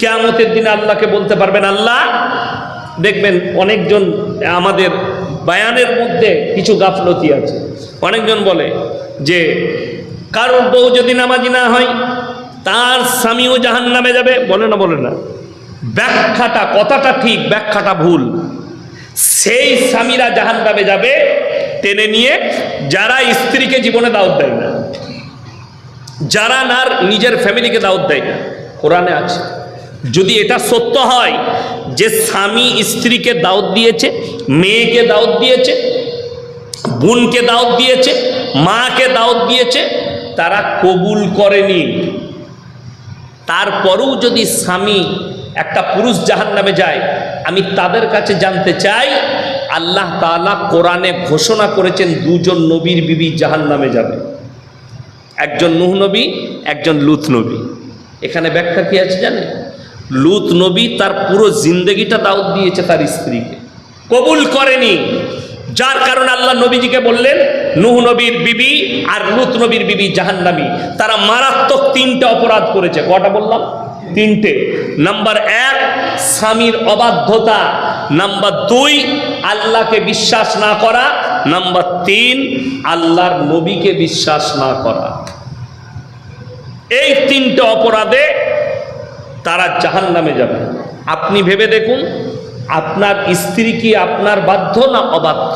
কেয়ামতের দিনে আল্লাহকে বলতে পারবেন, আল্লাহ, দেখবেন অনেকজন আমাদের বায়ানের মধ্যে কিছু গাফলতি আছে। অনেকজন বলে যে, কারোর বউ যদি নামাজি না হয়, তার স্বামীও জাহান নামে যাবে। বলে না বলে না। ব্যাখ্যাটা, কথাটা ঠিক, ব্যাখ্যাটা ভুল। সেই স্বামীরা জাহান নামে যাবে, টেনে নিয়ে যারা স্ত্রীকে জীবনে দাওয়াত দেয় না, যারা নার নিজের ফ্যামিলিকে দাওয়াত দেয় না। কোরআনে আছে। যদি এটা সত্য হয় যে স্বামী স্ত্রীকে দাওয়াত দিয়েছে, মেয়েকে দাওয়াত দিয়েছে, বোনকে দাওয়াত দিয়েছে, মাকে দাওয়াত দিয়েছে, তারা কবুল করেনি। তারপরেও যদি স্বামী একটা পুরুষ জাহান নামে যায়, আমি তাদের কাছে জানতে চাই, আল্লাহ তাআলা কোরআনে ঘোষণা করেছেন দুজন নবীর বিবি জাহান নামে যাবে। একজন নুহ নবী, একজন লুত নবী। এখানে ব্যাখ্যা কি আছে জানে লুত নবী তার পুরো জিন্দগিটা দাউদ দিয়েছে তার স্ত্রীকে। কবুল করেনি। যার কারণে আল্লাহ নবীজিকে বললেন, নুহ নবীর বিবি আর লুত নবীর বিবি জাহান্নামী। তারা মারাত্মক তিনটে অপরাধ করেছে। কটা বললাম? তিনটে। নাম্বার এক, স্বামীর অবাধ্যতা। নাম্বার দুই, আল্লাহকে বিশ্বাস না করা। নাম্বার তিন, আল্লাহর নবীকে বিশ্বাস না করা। এই তিনটে অপরাধে তারা জাহান নামে যাবে। আপনি ভেবে দেখুন, আপনার স্ত্রী কি আপনার বাধ্য না অবাধ্য?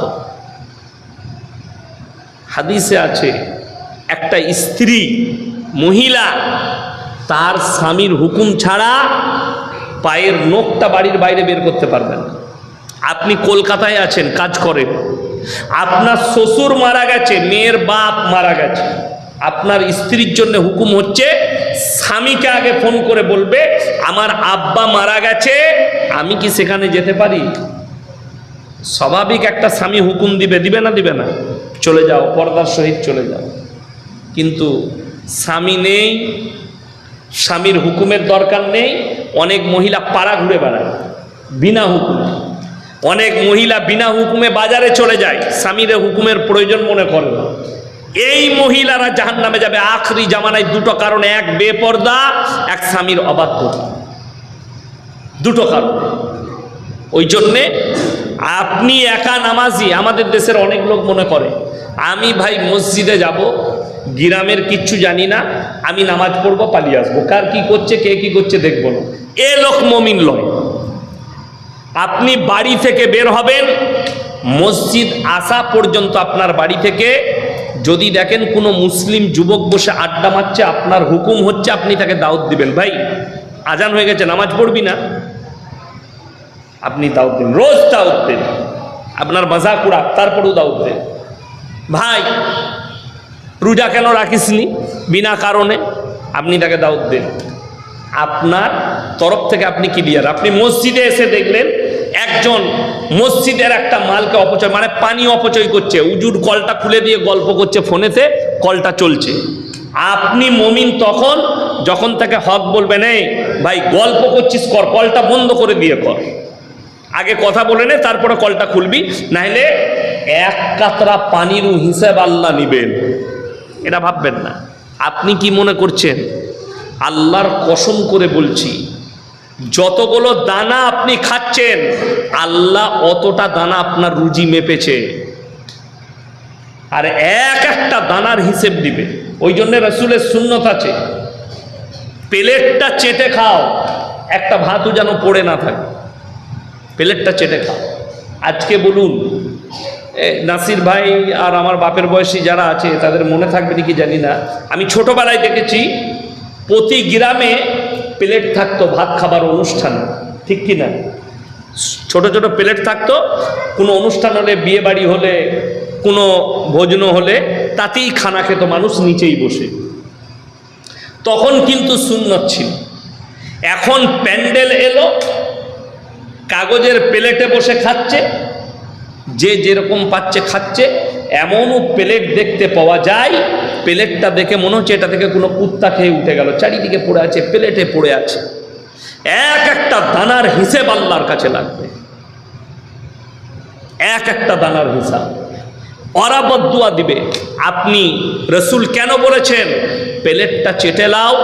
হাদিসে আছে, একটা স্ত্রী মহিলা, তার স্বামীর হুকুম ছাড়া পায়ের নখটা বাড়ির বাইরে বের করতে পারবেন আপনি কলকাতায় আছেন, কাজ করেন। আপনার শ্বশুর মারা গেছে, মেয়ের বাপ মারা গেছে। আপনার স্ত্রীর জন্য হুকুম হচ্ছে, স্বামীকে আগে ফোন করে বলবে আমার আব্বা মারা গেছে, আমি কি সেখানে যেতে পারি? স্বাভাবিক একটা স্বামী হুকুম দিবে দিবে না দিবে না। চলে যাও, পর্দার সহিত চলে যাও। কিন্তু স্বামী নেই, স্বামীর হুকুমের দরকার নেই, অনেক মহিলা পাড়া ঘুরে বেড়ায়, বিনা হুকুমে। অনেক মহিলা বিনা হুকুমে বাজারে চলে যায়, স্বামীর হুকুমের প্রয়োজন মনে করে না। এই মহিলারা জাহান নামে যাবে। আখরি জামানায় দুটো কারণ, এক বেপর্দা, এক স্বামীর অবাধ্যতা দুটো কারণ। ওই জন্যে আপনি একা নামাজি, আমাদের দেশের অনেক লোক মনে করে, আমি ভাই মসজিদে যাব, গ্রামের কিচ্ছু জানি না, আমি নামাজ পড়ব, পালিয়ে আসব। কার কি করছে, কে কি করছে দেখব না। এ লোক মমিন লয়। আপনি বাড়ি থেকে বের হবেন, মসজিদ আসা পর্যন্ত আপনার বাড়ি থেকে যদি দেখেন কোনো মুসলিম যুবক বসে আড্ডা মারছে, আপনার হুকুম হচ্ছে আপনি তাকে দাওয়াত দিবেন। ভাই, আজান হয়ে গেছে, নামাজ পড়বি না? আপনি দাওয়াত দিন, রোজ দাওয়াত দেন। আপনার মজাক উড়াক, তারপরেও দাওয়াত দেন। ভাই, রোজা কেন রাখিসনি? বিনা কারণে আপনি তাকে দাওয়াত দেন। আপনার তরফ থেকে আপনি ক্লিয়ার আপনি মসজিদে এসে দেখলেন একজন মসজিদের একটা মালকে অপচয় মানে পানি অপচয় করছে। উজুর কলটা খুলে দিয়ে গল্প করছে ফোনেতে কলটা চলছে। আপনি মমিন তখন যখন তাকে হক বলবেন, এই ভাই, গল্প করছিস কর, কলটা বন্ধ করে দিয়ে কর। আগে কথা বলে নে, তারপরে কলটা খুলবি, নাহলে এক কাতরা পানিরও হিসেব আল্লাহ নিবেন। এটা ভাববেন না। আপনি কি মনে করছেন? আল্লাহর কসম করে বলছি যতগুলো দানা আপনি খাচ্ছেন, আল্লাহ অতটা দানা আপনার রুজি মেপেছে। আর এক একটা দানার হিসেব দিবে। ওই জন্য রসুলের শূন্যত আছে। প্লেটটা চেটে খাও, একটা ভাতও যেন পড়ে না থাকে। প্লেটটা চেটে খাও। আজকে বলুন নাসির ভাই আর আমার বাপের বয়সী যারা আছে, তাদের মনে থাকবে নাকি জানি না। আমি ছোটবেলায় দেখেছি, প্রতি গ্রামে প্লেট থাকতো, ভাত খাবার অনুষ্ঠান, ঠিক কি না? ছোট ছোট প্লেট থাকতো, কোনো অনুষ্ঠান হলে, বিয়ে বাড়ি হলে, কোনো ভোজন হলে, তাতেই খানা খেত, মানুষ নিচেই বসে। তখন কিন্তু সুন্নত ছিল। এখন প্যান্ডেল এলো, কাগজের প্লেটে বসে খাচ্ছে, যে যেরকম পাচ্ছে খাচ্ছে, এমনও প্লেট দেখতে পাওয়া যায় প্লেটটা দেখে মনে হচ্ছে এটা থেকে কোনো কুত্তা খেয়ে উঠে গেল। চারিদিকে পড়ে আছে, প্লেটে পড়ে আছে। এক একটা দানার হিসেব আল্লাহর কাছে লাগবে। এক একটা দানার হিসাব। ওরা বদুয়া দিবে। আপনি রসুল কেন বলেছেন? প্লেটটা চেটে লাও,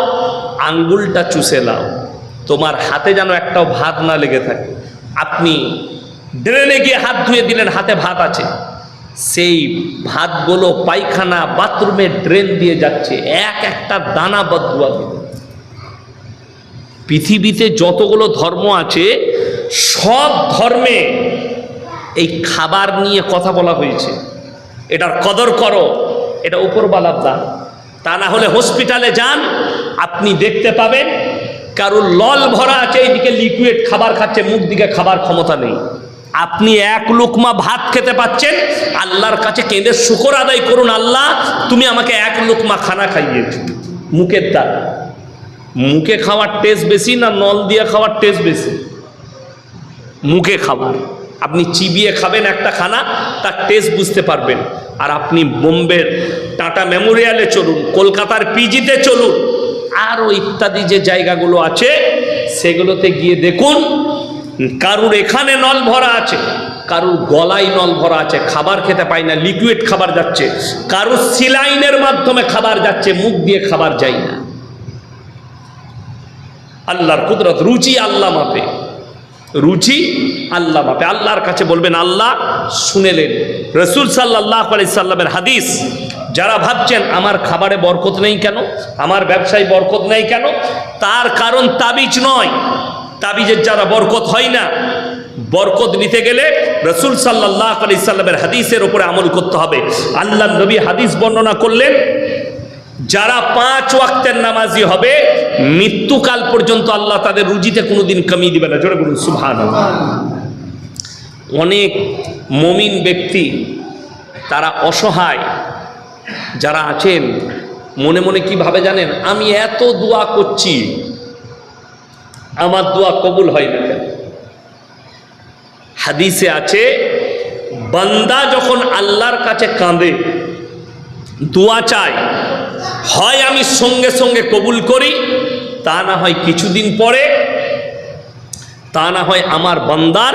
আঙ্গুলটা চুষে লাও। তোমার হাতে যেন একটাও ভাত না লেগে থাকে। আপনি ড্রেনে গিয়ে হাত ধুয়ে দিলেন, হাতে ভাত আছে। সেই ভাতগুলো পায়খানা, বাথরুমে ড্রেন দিয়ে যাচ্ছে। এক একটা দানা বদুয়া দিবে। পৃথিবীতে যতগুলো ধর্ম আছে, সব ধর্মে এই খাবার নিয়ে কথা বলা হয়েছে। এটার কদর করো, এটা উপরবালার দান। তা না হলে হসপিটালে যান, আপনি দেখতে পাবেন, কারোর লল ভরা আছে, এইদিকে লিকুইড খাবার খাচ্ছে, মুখ দিকে খাবার ক্ষমতা নেই। আপনি এক লুকমা ভাত খেতে পাচ্ছেন, আল্লাহর কাছে কেঁদে শুকর আদায় করুন আল্লাহ, তুমি আমাকে এক লুকমা খানা খাইয়েছ মুখের দ্বারা মুখে খাওয়ার টেস্ট বেশি না নল দিয়ে খাওয়ার টেস্ট বেশি? মুখে খাবার। আপনি চিবিয়ে খাবেন একটা খানা, তার টেস্ট বুঝতে পারবেন। আর আপনি বোম্বের টাটা মেমোরিয়ালে চলুন, কলকাতার পিজিতে চলুন আরও ইত্যাদি যে জায়গাগুলো আছে, সেগুলোতে গিয়ে দেখুন কারুর এখানে নল ভরা আছে, কারুর গলায় নল ভরা আছে, খাবার খেতে পায় না লিকুইড খাবার যাচ্ছে, কারুর সিলাইনের মাধ্যমে খাবার যাচ্ছে, মুখ দিয়ে খাবার যায় না। আল্লাহর কুদরত, রুচি আল্লাহ মাপে, রুচি আল্লাহ মাপে। আল্লাহর কাছে বলবেন, আল্লাহ শুনেলেন। রসুল সাল্লাহ আলি সাল্লামের হাদিস, যারা ভাবছেন, আমার খাবারে বরকত নেই কেন? আমার ব্যবসায় বরকত নেই কেন? তার কারণ তাবিজ নয়। তাবিজের যারা বরকত হয় না, বরকত নিতে গেলে রসুল সাল্লাহ আলি সাল্লামের হাদিসের উপরে আমল করতে হবে। আল্লাহ নবী হাদিস বর্ণনা করলেন, যারা পাঁচ ওয়াক্তের নামাজি হবে, মৃত্যুকাল পর্যন্ত আল্লাহ তাদের রুজিতে কোনোদিন কমিয়ে দিবে না। জোরে বলুন সুভান অনেক মমিন ব্যক্তি, তারা অসহায়, যারা আছেন, মনে মনে কি ভাবে জানেন, আমি এত দোয়া করছি আমার দোয়া কবুল হয় না কেন? হাদিসে আছে, বান্দা যখন আল্লাহর কাছে কাঁদে, দোয়া চায়, হয় আমি সঙ্গে সঙ্গে কবুল করি, তা না হয় কিছুদিন পরে, তা না হয় আমার বান্দার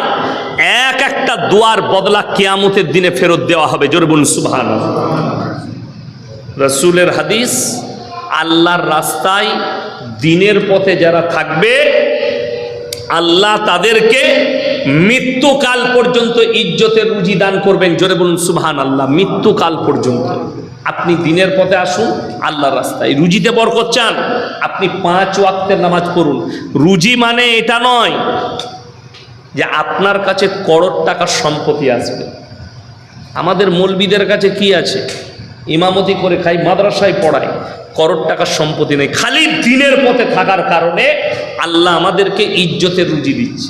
এক একটা দোয়ার বদলা কেয়ামতের দিনে ফেরত দেওয়া হবে। জোরে বলুন সুবহান রসুলের হাদিস, আল্লাহর রাস্তায় দিনের পথে যারা থাকবে আল্লাহ তাদেরকে মৃত্যুকাল পর্যন্ত ইজ্জতের রুজি দান করবেন। জোরে বলুন সুবহান আল্লাহ মৃত্যুকাল পর্যন্ত। আপনি দিনের পথে আসুন, আল্লাহর রাস্তায়। রুজিতে বরকত চান, আপনি পাঁচ ওয়াক্তের নামাজ পড়ুন। রুজি মানে এটা নয় যে আপনার কাছে করোড় টাকার সম্পত্তি আসবে। আমাদের মৌলবিদের কাছে কি আছে? ইমামতি করে খাই, মাদ্রাসায় পড়াই। করোড় টাকার সম্পত্তি নেই। খালি দিনের পথে থাকার কারণে আল্লাহ আমাদেরকে ইজ্জতের রুজি দিচ্ছে।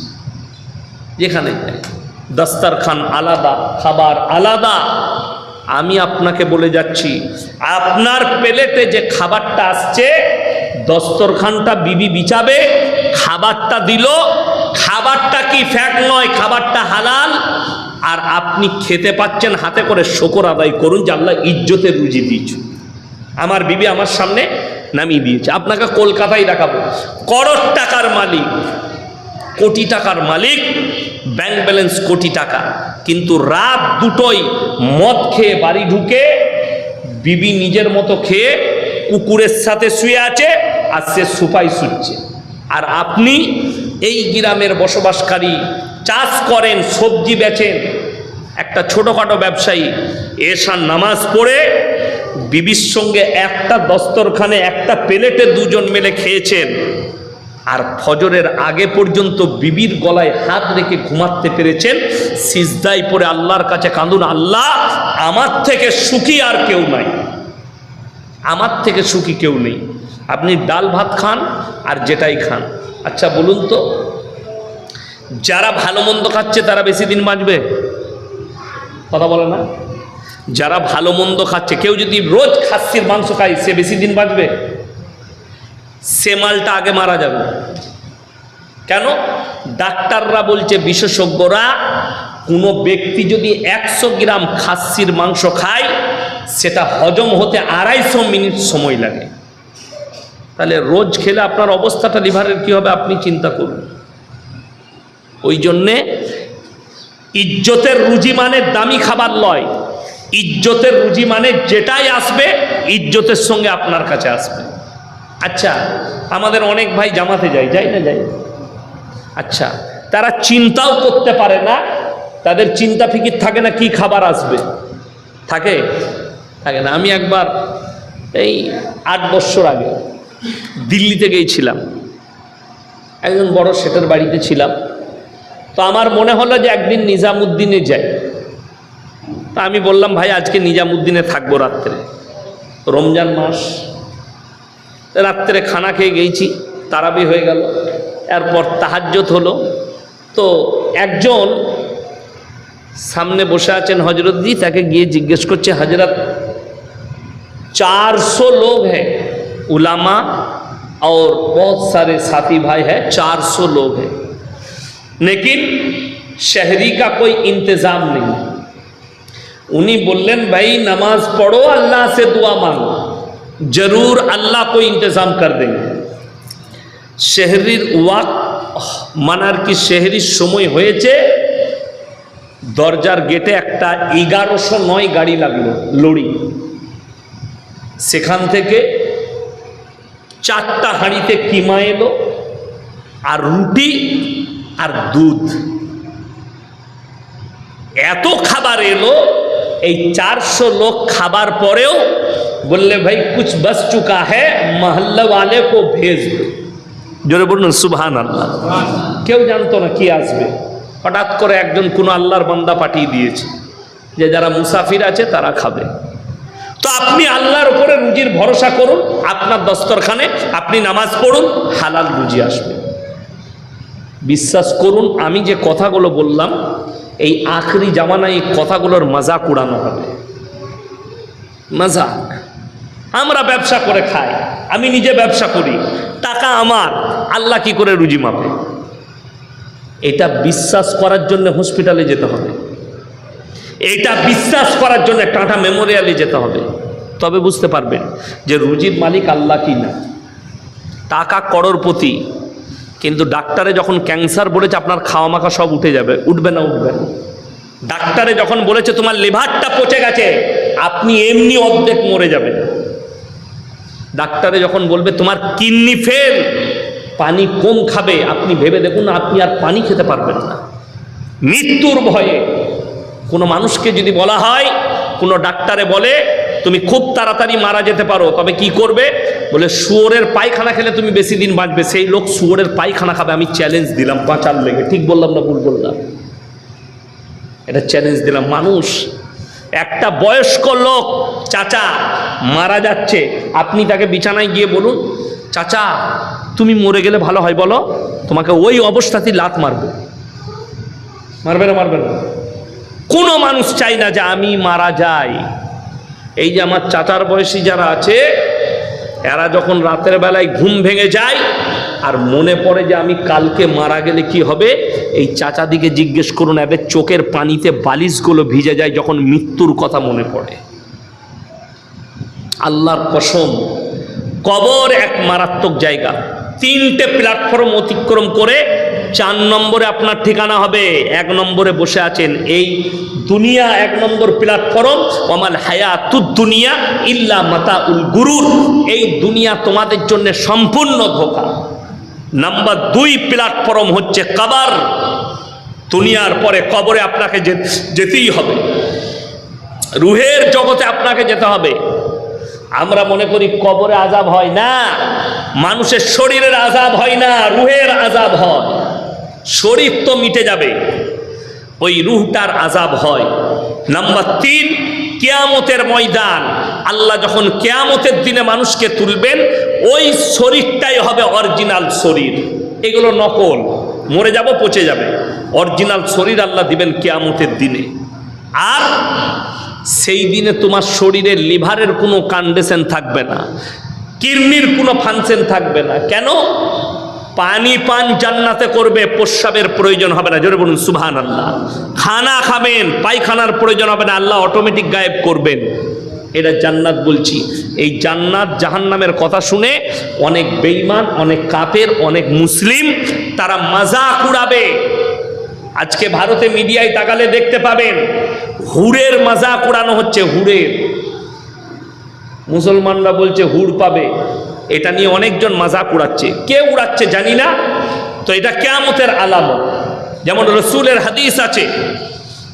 যেখানে দাস্তারখান আলাদা, খাবার আলাদা। আমি আপনাকে বলে যাচ্ছি, আপনার প্লেটে যে খাবারটা আসছে, দস্তরখানটা বিবি বিছাবে, খাবারটা দিল, খাবারটা কি ফ্যাক নয়, খাবারটা হালাল। আর আপনি খেতে পাচ্ছেন, হাতে করে শকর আদায় করুন যে আল্লাহ ইজ্জতের রুজি দিয়েছ। আমার বিবি আমার সামনে নামিয়ে দিয়েছে। আপনাকে কলকাতায় দেখাবো। করোড় টাকার মালিক, কোটি টাকার মালিক ব্যাংক ব্যালেন্স কোটি টাকা। কিন্তু রাত দুটোই মদ খেয়ে বাড়ি ঢুকে বিবি নিজের মতো খেয়ে কুকুরের সাথে শুয়ে আছে আর সে সুপাই শুচ্ছে। আর আপনি এই গ্রামের বসবাসকারী, চাষ করেন, সবজি বেচেন, একটা ছোটোখাটো ব্যবসায়ী, এসার নামাজ পড়ে বিবির সঙ্গে একটা দস্তরখানে, একটা প্লেটে দুজন মিলে খেয়েছেন। আর ফজরের আগে পর্যন্ত বিবির গলায় হাত রেখে ঘুমাতে পেরেছেন। সিজদাই পরে আল্লাহর কাছে কাঁদুন, আল্লাহ, আমার থেকে সুখী আর কেউ নাই। আমার থেকে সুখী কেউ নেই। আপনি ডাল ভাত খান আর যেটাই খান। আচ্ছা বলুন তো, যারা ভালো মন্দ খাচ্ছে তারা বেশি দিন বাঁচবে? কথা বলে না? যারা ভালো মন্দ খাচ্ছে, কেউ যদি রোজ খাসির মাংস খায়, সে বেশি দিন বাঁচবে? সে মালটা আগে মারা যাবে। কেন? ডাক্তাররা বলছে, বিশেষজ্ঞরা কোনো ব্যক্তি যদি একশো গ্রাম খাসির মাংস খায়, সেটা হজম হতে আড়াইশো মিনিট সময় লাগে। তাহলে রোজ খেলে আপনার অবস্থাটা লিভারের কী হবে, আপনি চিন্তা করুন। ওই জন্যে ইজ্জতের রুজি মানে দামি খাবার লয়। ইজ্জতের রুজি মানে যেটাই আসবে, ইজ্জতের সঙ্গে আপনার কাছে আসবে। আচ্ছা আমাদের অনেক ভাই জামাতে যায় যাই না যাই আচ্ছা তারা চিন্তাও করতে পারে না, তাদের চিন্তা ফিকির থাকে না কি খাবার আসবে। থাকে? থাকে না। আমি একবার এই আট বছর আগে দিল্লিতে গিয়েছিলাম। একজন বড় শেঠের বাড়িতে ছিলাম। তো আমার মনে হলো যে একদিন নিজামুদ্দিনে যাই। তা আমি বললাম ভাই আজকে নিজামুদ্দিনে থাকবো রাত্রে রমজান মাস রাত্রে খানা খেয়ে গেছি তারাবি হয়ে গেল এরপর তাহাজ্জত হলো তো একজন সামনে বসে আছেন হজরতজি তাকে গিয়ে জিজ্ঞেস করছে হজরত चार सौ लोग हैं उलामा और बहुत सारे साथी भाई हैं चार सौ लोग हैं लेकिन शहरी का कोई इंतज़ाम नहीं উনি বললেন, ভাই, নামাজ পড়ো, আল্লাহ সে দোয়া মাঙ্গো জরুর আল্লাহ কো ইন্তজাম কর দেবে। শেহরির ওয়াক মানার কি শেহরির সময় হয়েছে? দরজার গেটে একটা এগারোশো নয় গাড়ি লাগল লড়ি সেখান থেকে চারটা হাঁড়িতে কিমা এলো, আর রুটি আর দুধ। এত খাবার এলো এই চারশো লোক খাবার পরেও বললে, ভাই, কুছ বস চুকা হ্যাঁ মহল্লা কো ভেজ জোরে বলুন সুবহান আল্লাহ কেউ জানতো না কি আসবে। হঠাৎ করে একজন কোনো আল্লাহর বান্দা পাঠিয়ে দিয়েছে যে, যারা মুসাফির আছে, তারা খাবে। তো আপনি আল্লাহর উপরে রুজির ভরসা করুন, আপনার দস্তরখানে আপনি নামাজ পড়ুন, হালাল রুজি আসবে। বিশ্বাস করুন, আমি যে কথাগুলো বললাম এই আখরি জামানায় এই কথাগুলোর মজাক উড়ানো হবে। মজাক। আমরা ব্যবসা করে খাই, আমি নিজে ব্যবসা করি, টাকা আমার, আল্লাহ কি করে রুজি মাপে? এটা বিশ্বাস করার জন্য হসপিটালে যেতে হবে। এটা বিশ্বাস করার জন্য টাটা মেমোরিয়ালে যেতে হবে। তবে বুঝতে পারবেন যে রুজির মালিক আল্লাহ কি না? টাকা করোরপতি কিন্তু ডাক্তারে যখন ক্যান্সার বলেছে, আপনার খাওয়া মাখা সব উঠে যাবে। উঠবে না উঠবে না। ডাক্তারে যখন বলেছে, তোমার লিভারটা পচে গেছে, আপনি এমনি অর্ধেক মরে যাবেন। ডাক্তারে যখন বলবে, তোমার কিডনি ফেল পানি কম খাবে। আপনি ভেবে দেখুন, আপনি আর পানি খেতে পারবেন না। মৃত্যুর ভয়ে। কোনো মানুষকে যদি বলা হয়, কোনো ডাক্তারে বলে তুমি খুব তাড়াতাড়ি মারা যেতে পারো, তবে কি করবে? বলে, শুয়োরের পায়খানা খেলে তুমি বেশি দিন বাঁচবে। সেই লোক শুয়োরের পায়খানা খাবে, আমি চ্যালেঞ্জ দিলাম বাঁচার লেগে। ঠিক বললাম না, ভুল বললাম? এটা চ্যালেঞ্জ দিলাম। মানুষ, একটা বয়স্ক লোক, চাচা, মারা যাচ্ছে। আপনি তাকে বিছানায় গিয়ে বলুন, চাচা, তুমি মরে গেলে ভালো হয়, বলো। তোমাকে ওই অবস্থাতেই লাত মারবে। মারবে না মারবে না। কোনো মানুষ চাই না যে আমি মারা যাই। এই যে আমার চাচার বয়সী যারা আছে, এরা যখন রাতের বেলায় ঘুম ভেঙে যায় আর মনে পড়ে যে আমি কালকে মারা গেলে কি হবে, এই চাচাদিকে জিজ্ঞেস করুন, এদের চোখের পানিতে বালিশগুলো ভিজে যায় যখন মৃত্যুর কথা মনে পড়ে। আল্লাহর কসম, কবর এক মারাত্মক জায়গা। তিনটে প্ল্যাটফর্ম অতিক্রম করে চার নম্বরে আপনার ঠিকানা হবে, এক নম্বরে বসে আছেন এই দুনিয়া এক নম্বর প্ল্যাটফর্ম ওমাল হায়াতুদ দুনিয়া ইল্লা মাতা উল গুরুর। এই দুনিয়া তোমাদের জন্য সম্পূর্ণ ধোকা। নাম্বার দুই প্ল্যাটফর্ম হচ্ছে কাবার। দুনিয়ার পরে কবরে আপনাকে যেতেই হবে। রুহের জগতে আপনাকে যেতে হবে। আমরা মনে করি কবরে আজাব হয় না। মানুষের শরীরের আজাব হয় না, রুহের আজাব হয়। শরীর তো মিটে যাবে। ওই রুহটার আজাব হয়। নাম্বার তিন, কেয়ামতের ময়দান। আল্লাহ যখন কেয়ামতের দিনে মানুষকে তুলবেন, ওই শরীরটাই হবে অরিজিনাল শরীর। এগুলো নকল। মরে যাব, পচে যাবে। অরিজিনাল শরীর আল্লাহ দিবেন কেয়ামতের দিনে। আর সেই দিনে তোমার শরীরের লিভারের কোনো কন্ডিশন থাকবে না। কিডনির কোনো ফাংশন থাকবে না। কেন? পানি পান জান্নাতে করবে, প্রস্রাবের প্রয়োজন হবে না। জোরে বলুন সুবহান আল্লাহ খানা খাবেন, পায়খানার প্রয়োজন হবে না। আল্লাহ অটোমেটিক গায়েব করবেন। এটা জান্নাত বলছি। এই জান্নাত জাহান্নামের কথা শুনে অনেক বেঈমান, অনেক কাপের অনেক মুসলিম, তারা মাজাক উড়াবে। আজকে ভারতে মিডিয়ায় তাকালে দেখতে পাবেন হুড়ের মাজাক উড়ানো হচ্ছে হুড়ের মুসলমানরা বলছে হুড় পাবে। এটা নিয়ে অনেকজন মাজাক উড়াচ্ছে। কে উড়াচ্ছে জানি না। তো এটা কেয়ামতের আলামত। যেমন রসুলের হাদিস আছে,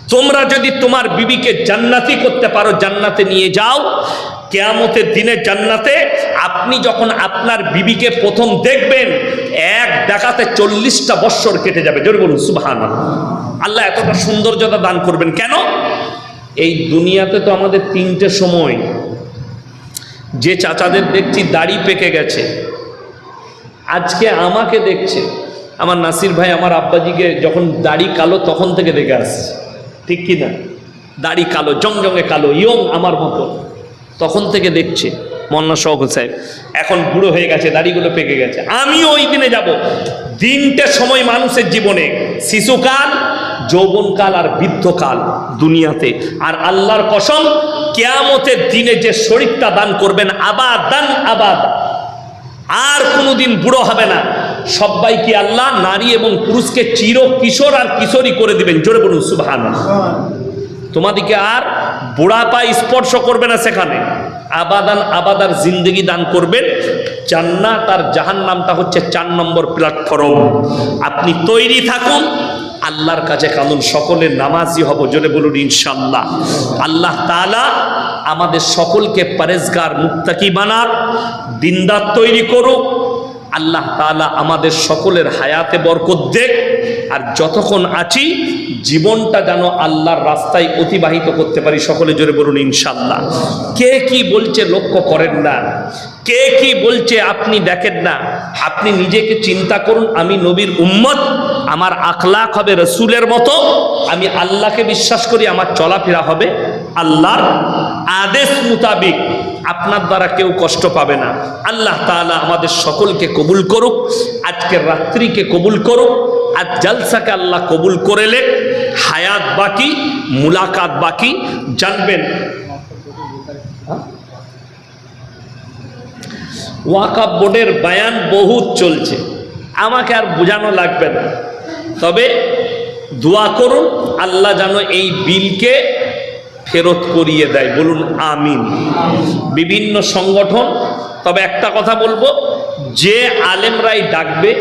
তোমরা যদি তোমার বিবিকে জান্নাতি করতে পারো, জান্নাতে নিয়ে যাও, কেয়ামতের দিনে জান্নাতে আপনি যখন আপনার বিবিকে প্রথম দেখবেন, এক দেখাতে চল্লিশটা বৎসর কেটে যাবে। জোর বলুন সুবাহান আল্লাহ এতটা সৌন্দর্যতা দান করবেন কেন? এই দুনিয়াতে তো আমাদের তিনটে সময়। যে চাচাদের দেখছি দাড়ি পেকে গেছে। আজকে আমাকে দেখছে। আমার নাসির ভাই আমার আব্বাজিকে যখন দাড়ি কালো তখন থেকে দেখে আসছে। ঠিক কি না? দাড়ি কালো জংজঙে কালো, ইয়ং আমার মতো। তখন থেকে দেখছে মন্না শওকত সাহেব। এখন বুড়ো হয়ে গেছে, দাড়িগুলো পেকে গেছে। আমিও ওই দিনে যাব। তিনটে সময় মানুষের জীবনে। শিশুকাল, যৌবনকাল আর বৃদ্ধকাল দুনিয়াতে। আর আল্লাহর কসম কেয়ামতের দিনে যে শরীরটা দান করবেন, আবাদান আবাদ। আর কোনোদিন বুড়ো হবে না। সবাই কি আল্লাহ নারী এবং পুরুষকে চির কিশোর আর কিশোরী করে দিবেন? জোরে বলুন সুবহান তোমাদিকে আর বুড়াপা স্পর্শ করবে না সেখানে। আবাদান আবাদার জিন্দগি দান করবেন। জান্নাত আর জাহান নামটা হচ্ছে চার নম্বর প্ল্যাটফর্ম আপনি তৈরি থাকুন আল্লাহর কাছে কানুন সকলে নামাজি হব, জোরে বলুন ইনশাল্লাহ আল্লাহ তাআলা আমাদের সকলকে পারেজগার মুক্তাকি বানাক, দিনদার তৈরি করুক। আল্লাহ তাআলা আমাদের সকলের হায়াতে বরকত দেখ আর যতক্ষণ আছি, জীবনটা যেন আল্লাহর রাস্তায় অতিবাহিত করতে পারি, সকলে জোরে বলুন ইনশাল্লাহ কে কি বলছে লক্ষ্য করেন না। কে কি বলছে আপনি দেখেন না। আপনি নিজেকে চিন্তা করুন, আমি নবীর উম্মত আমার আখলাক হবে রসুলের মতো। আমি আল্লাহকে বিশ্বাস করি, আমার চলাফেরা হবে আল্লাহর আদেশ মোতাবিক। আপনার দ্বারা কেউ কষ্ট পাবে না। আল্লাহ তাআলা আমাদের সকলকে কবুল করুক আজকের রাত্রিকে কবুল করুক, আর জালসাকে আল্লাহ কবুল করেলে হায়াত বাকি, মুলাকাত বাকি, জানবেন। ওয়াকাব বোর্ডের বায়ান বহুত চলছে। আমাকে আর বোঝানো লাগবে না। তবে দোয়া করুন, আল্লাহ যেন এই বিলকে ফেরত করিয়ে দেয়। বলুন, আমিন। বিভিন্ন সংগঠন, তবে একটা কথা বলব, যে আলেমরাই ডাকবে,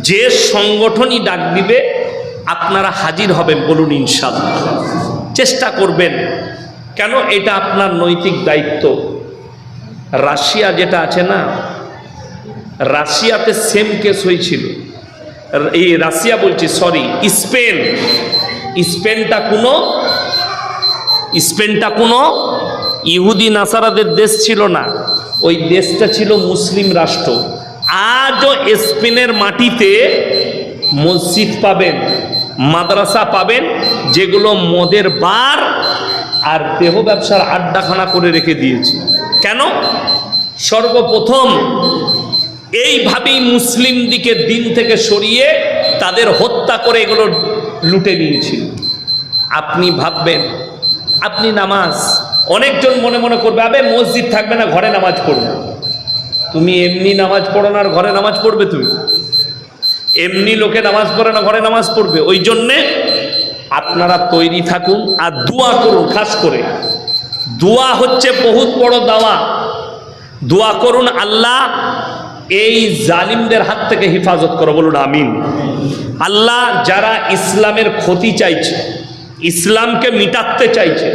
যে সংগঠনই ডাক দিবে, আপনারা হাজির হবেন, বলুন ইনশাল্লাহ চেষ্টা করবেন। কেন? এটা আপনার নৈতিক দায়িত্ব। রাশিয়া যেটা আছে না, রাশিয়াতে সেম কেস হয়েছিল। এই রাশিয়া বলছি সরি স্পেন। স্পেনটা কোনো স্পেনটা কোনো ইহুদি নাসারাদের দেশ ছিল না। ওই দেশটা ছিল মুসলিম রাষ্ট্র। আজও স্পেনের মাটিতে মসজিদ পাবেন, মাদ্রাসা পাবেন, যেগুলো মদের বার আর দেহ ব্যবসার আড্ডাখানা করে রেখে দিয়েছে। কেন? সর্বপ্রথম এইভাবেই মুসলিম দিকে দিন থেকে সরিয়ে তাদের হত্যা করে এগুলো লুটে নিয়েছিল। আপনি ভাববেন, আপনি নামাজ, অনেকজন মনে মনে করবে, আবে মসজিদ থাকবে না, ঘরে নামাজ পড়বে। তুমি এমনি নামাজ পড়ো না আর ঘরে নামাজ পড়বে তুমি। এমনি লোকে নামাজ পড়ে না, ঘরে নামাজ পড়বে। ওই জন্যে আপনারা তৈরি থাকুন আর দোয়া করুন, খাস করে। দোয়া হচ্ছে বহুত বড় দাওয়া। দোয়া করুন আল্লাহ এই জালিমদের হাত থেকে হেফাজত করো, বলুন আমিন। আল্লাহ যারা ইসলামের ক্ষতি চাইছে, ইসলামকে মিটাতে চাইছে,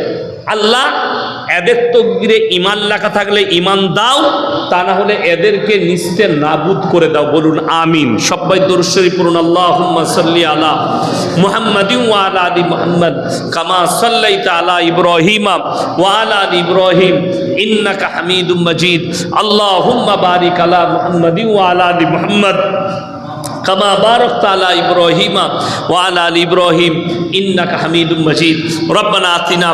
আল্লাহ এদের তকদিরে ইমান লেখা থাকলে ইমান দাও তা না হলে এদেরকে নিস্তে নাবুদ করে দাও বলুন আমিন সবাই দরশ্বরী পড়ুন আল্লাহ সাল্লি আলা মুহাম্মাদি ওয়ালা আলী মুহাম্মদ কামা সাল্লাইতা আলা ইব্রাহিমা ওয়ালা আলী ইব্রাহিম ইন্নাকা হামিদুম মজিদ আল্লাহুম্মা বারিক আলা মুহাম্মাদি ওয়ালা আলী মুহাম্মদ كما باركت على إبراهيم وعلى آل إبراهيم إنك حميد مجيد ربنا آتنا